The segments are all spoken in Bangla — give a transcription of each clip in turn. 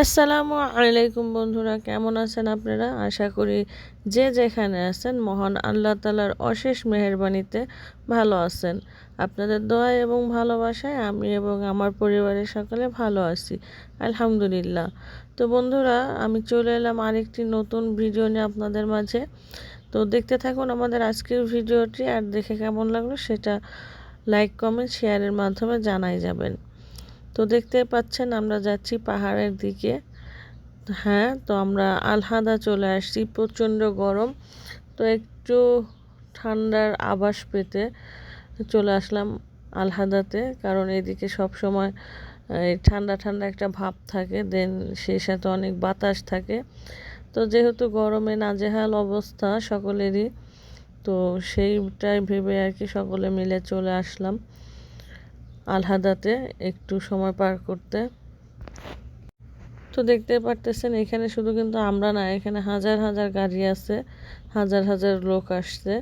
আসসালামু আলাইকুম বন্ধুরা, কেমন আছেন আপনারা? আশা করি যে যেখানে আছেন, মহান আল্লাহ তালার অশেষ মেহরবানিতে ভালো আছেন। আপনাদের দোয়া এবং ভালোবাসায় আমি এবং আমার পরিবারের সকলে ভালো আছি, আলহামদুলিল্লাহ। তো বন্ধুরা, আমি চলে এলাম আরেকটি নতুন ভিডিও নিয়ে আপনাদের মাঝে। তো দেখতে থাকুন আমাদের আজকের ভিডিওটি, আর দেখে কেমন লাগল সেটা লাইক, কমেন্ট, শেয়ারের মাধ্যমে জানাই যাবেন। তো দেখতে পাচ্ছেন আমরা যাচ্ছি পাহাড়ের দিকে। হ্যাঁ তো আমরা আলহাদা চলে আসছি, প্রচণ্ড গরম। তো একটু ঠান্ডার আবাস পেতে চলে আসলাম আলহাদাতে, কারণ এদিকে সব সময় ঠান্ডা ঠান্ডা একটা ভাব থাকে, দেন সেই সাথে অনেক বাতাস থাকে। তো যেহেতু গরমে নাজেহাল অবস্থা সকলেরই, তো সেইটাই ভেবে আর কি সকলে মিলে চলে আসলাম। আলহাদাতে একটু সময় পার করতে। তো দেখতে পারতেছেন, এখানে শুধু কিন্তু আমরা না, এখানে হাজার হাজার গাড়ি আছে, হাজার হাজার লোক আসছে।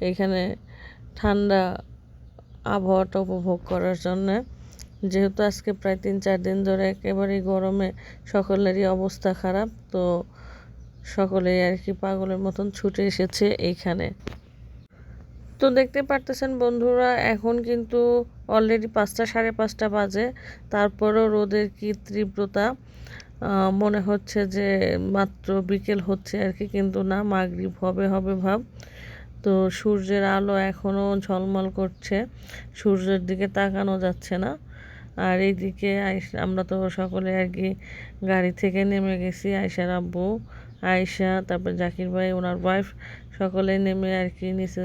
এখানে ঠান্ডা আবহাওয়াটা উপভোগ করার জন্যে। যেহেতু আজকে প্রায় তিন চার দিন ধরে একেবারেই গরমে, সকলেরই অবস্থা খারাপ, তো সকলেই আর কি পাগলের মতন ছুটে এসেছে এইখানে তো দেখতে পারতেছেন বন্ধুরা, এখন কিন্তু অলরেডি পাঁচটা, সাড়ে পাঁচটা বাজে। তারপরও রোদের কি তীব্রতা মনে হচ্ছে যে মাত্র বিকেল হচ্ছে আর কি, কিন্তু না, মাগরিব হবে হবে ভাব। তো সূর্যের আলো এখনও ঝলমল করছে, সূর্যের দিকে তাকানো যাচ্ছে না। আর এইদিকে আমরা তো সকলে আর কি গাড়ি থেকে নেমে গেছি আয়সার আব্বু আয়সা তারপর জাকির ভাই, ওনার ওয়াইফ সকলে নেমে আর কি নিচে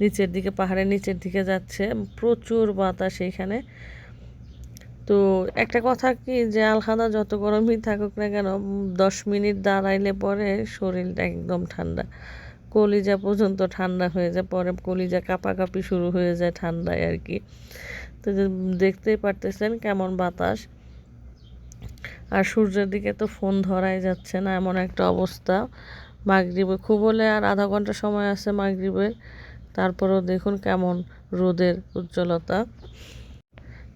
নিচের দিকে, পাহাড়ের নিচের দিকে যাচ্ছে। প্রচুর বাতাস এইখানে তো একটা কথা কি যে আলখাদা যত গরমই থাকুক না কেন, দশ মিনিট দাঁড়াইলে পরে শরীরটা একদম ঠান্ডা। কলিজা পর্যন্ত ঠান্ডা হয়ে যায়, পরে কলিজা কাঁপাকাঁপি শুরু হয়ে যায় ঠান্ডায় আর কি। তো দেখতেই পারতেছেন কেমন বাতাস। আর সূর্যের দিকে তো ফোন ধরাই যাচ্ছে না, এমন একটা অবস্থা। মাগরীবে খুব হলে আর আধা ঘণ্টা সময় আছে মাগরীবের তারপরেও দেখুন কেমন রোদের উজ্জ্বলতা।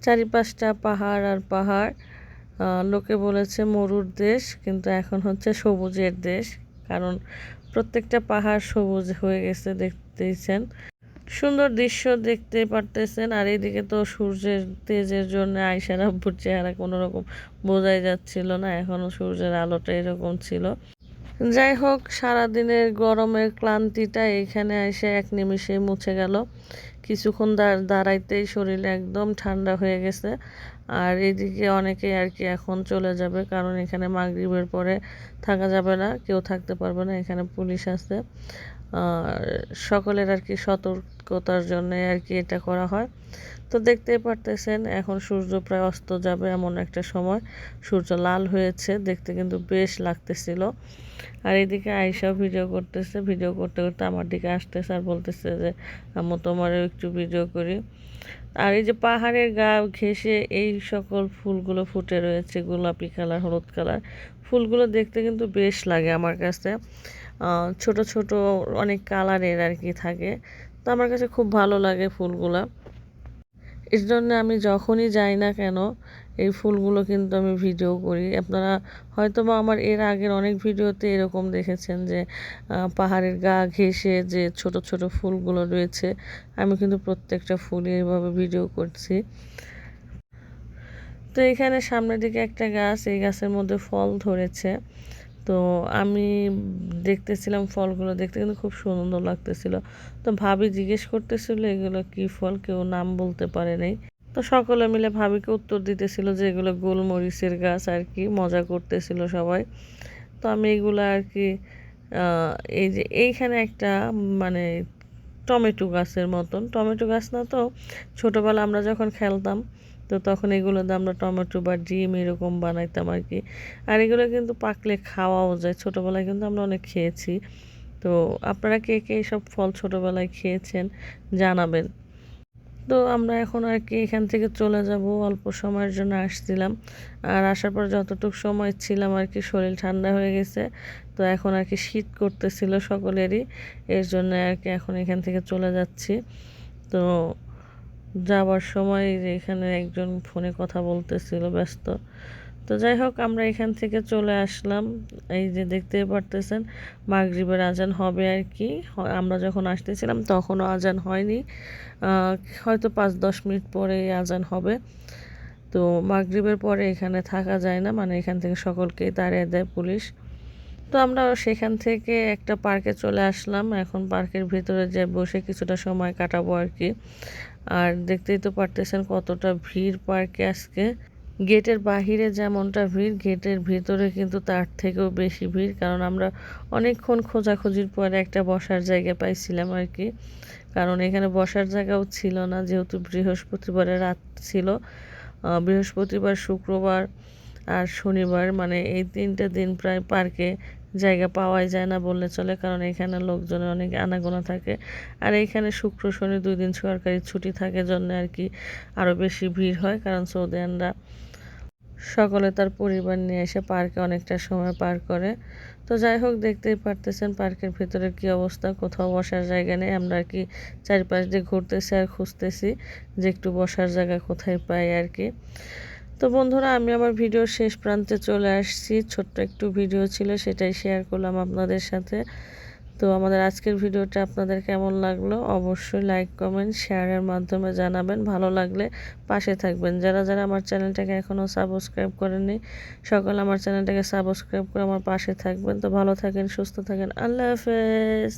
চারিপাশটা পাহাড় আর পাহাড় লোকে বলেছে মরুর দেশ, কিন্তু এখন হচ্ছে সবুজের দেশ, কারণ প্রত্যেকটা পাহাড় সবুজ হয়ে গেছে দেখতেইছেন। সুন্দর দৃশ্য দেখতে পারতেছেন, আর এইদিকে তো সূর্যের তেজের জন্য আইসার চেহারা কোনো রকম বোঝাই যাচ্ছিল না এখনও সূর্যের আলোটা এরকম ছিল। যাই হোক সারাদিনের গরমের ক্লান্তিটা এখানে এসে এক নিমিষে মুছে গেল। কিছুক্ষণ দাঁড়াইতেই শরীর একদম ঠান্ডা হয়ে গেছে। আর এদিকে অনেকে আর কি এখন চলে যাবে, কারণ এখানে মাগরীবের পরে থাকা যাবে না, কেউ থাকতে পারবে না, এখানে পুলিশ আছে। আর সকলের আর কি সতর্কতার জন্য আর কি এটা করা হয়। তো দেখতেই পারতেছেন, এখন সূর্য প্রায় অস্ত যাবে এমন একটা সময়। সূর্য লাল হয়েছে, দেখতে কিন্তু বেশ লাগতেছিল। আর এদিকে আয়সাও ভিডিও করতেছে ভিডিও করতে করতে আমার দিকে আসতেছে আর বলতেছে যে আমি তোমারও একটু ভিডিও করি। আর এই যে পাহাড়ের গা ঘেসে এই সকল ফুলগুলো ফুটে রয়েছে, গোলাপি কালার, হলুদ কালার, ফুলগুলো দেখতে কিন্তু বেশ লাগে আমার কাছে। ছোট ছোট অনেক কালারের আর কি থাকে, তো আমার কাছে খুব ভালো লাগে ফুলগুলো। এর জন্য আমি যখনই যাই না কেন এই ফুলগুলো কিন্তু আমি ভিডিও করি। আপনারা হয়তো বা আমার এর আগের অনেক ভিডিওতে এরকম দেখেছেন যে পাহাড়ের গা ঘেঁষে যে ছোট ছোট ফুলগুলো রয়েছে, আমি কিন্তু প্রত্যেকটা ফুলই এইভাবে ভিডিও করছি। তো এখানে সামনের দিকে একটা গাছ, এই গাছের মধ্যে ফল ধরেছে। তো আমি দেখতেছিলাম ফলগুলো দেখতে কিন্তু খুব সুন্দর লাগতেছিল। তো ভাবি জিজ্ঞেস করতেছিল, এগুলো কি ফল? কেউ নাম বলতে পারে নাই। তো সকলে মিলে ভাবিকে উত্তর দিতেছিল যে এগুলো গোলমরিচের গাছ আর কি, মজা করতেছিল সবাই। তো আমি এগুলো আর কি এই যে এইখানে একটা মানে টমেটো গাছের মতন। টমেটো গাছ না তো ছোটোবেলা আমরা যখন খেলতাম, তো তখন এগুলোতে আমরা টমেটো বা ডিম এরকম বানাইতাম আর কি। আর এগুলো কিন্তু পাকলে খাওয়াও যায়। ছোটোবেলায় কিন্তু আমরা অনেক খেয়েছি। তো আপনারা কে কে এইসব ফল ছোটোবেলায় খেয়েছেন জানাবেন। তো আমরা এখন আর কি এখান থেকে চলে যাব, অল্প সময়ের জন্য আসছিলাম। আর আসার পর যতটুকু সময় ছিলাম আর কি শরীর ঠান্ডা হয়ে গেছে, তো এখন আর কি শীত করতেছিল সকলেরই, এর জন্য আর কি এখন এখান থেকে চলে যাচ্ছি। তো যাবার সময় এখানে একজন ফোনে কথা বলতেছিল, ব্যস্ত। তো যাই হোক, আমরা এখান থেকে চলে আসলাম। এই যে দেখতে পারতেছেন, মাগরিবের আজান হবে আর কি। আমরা যখন আসতেছিলাম তখনও আজান হয়নি। হয়তো পাঁচ দশ মিনিট পরে আজান হবে। তো মাগরিবের পরে এখানে থাকা যায় না মানে এখান থেকে সকলকেই তাড়িয়ে দেয় পুলিশ। তো আমরা সেখান থেকে একটা পার্কে চলে আসলাম। এখন পার্কের ভিতরে যে বসে কিছুটা সময় কাটাবো আর কি। আর দেখতেই তো পারতেছেন কতটা ভিড় পার্কে আজকে। গেটের বাহিরে যেমনটা ভিড়, গেটের ভিতরে কিন্তু তার থেকেও বেশি ভিড়, কারণ আমরা অনেকক্ষণ খোঁজাখুঁজির পরে একটা বসার জায়গা পাইছিলাম আর কি। কারণ এখানে বসার জায়গাও ছিল না, যেহেতু বৃহস্পতিবারের রাত ছিল। বৃহস্পতিবার, শুক্রবার আর শনিবার মানে এই তিনটে দিন প্রায় পার্কে জায়গা পাওয়াই যায় না বললে চলে, কারণ এখানে লোকজনের অনেক আনাগোনা থাকে। আর এইখানে শুক্র, শনি দুই দিন সরকারি ছুটি থাকে, জন্য আর কি আরও বেশি ভিড় হয়, কারণ সৌদিয়ানরা সকলে তার পরিবার নিয়ে এসে পার্কে অনেকটা সময় পার করে। তো যাই হোক, দেখতেই পারতেছেন পার্কের ভিতরে কি অবস্থা, কোথাও বসার জায়গা নেই। আমরা আর কি চারিপাশ দিয়ে ঘুরতেছি আর খুঁজতেছি যে একটু বসার জায়গা কোথায় পাই আর কি। তো বন্ধুরা, আমি আমার ভিডিওর শেষ প্রান্তে চলে আসছি। ছোট্ট একটু ভিডিও ছিল, সেটাই শেয়ার করলাম আপনাদের সাথে। তো আমাদের আজকের ভিডিওটা আপনাদের কেমন লাগল? অবশ্যই লাইক কমেন্ট শেয়ারের মাধ্যমে জানাবেন। ভালো লাগলে পাশে থাকবেন। যারা যারা আমার চ্যানেলটাকে এখনও সাবস্ক্রাইব করেনি সকল আমার চ্যানেলটাকে সাবস্ক্রাইব করে আমার পাশে থাকবেন। তো ভালো থাকেন, সুস্থ থাকেন। আল্লাহ হাফেজ।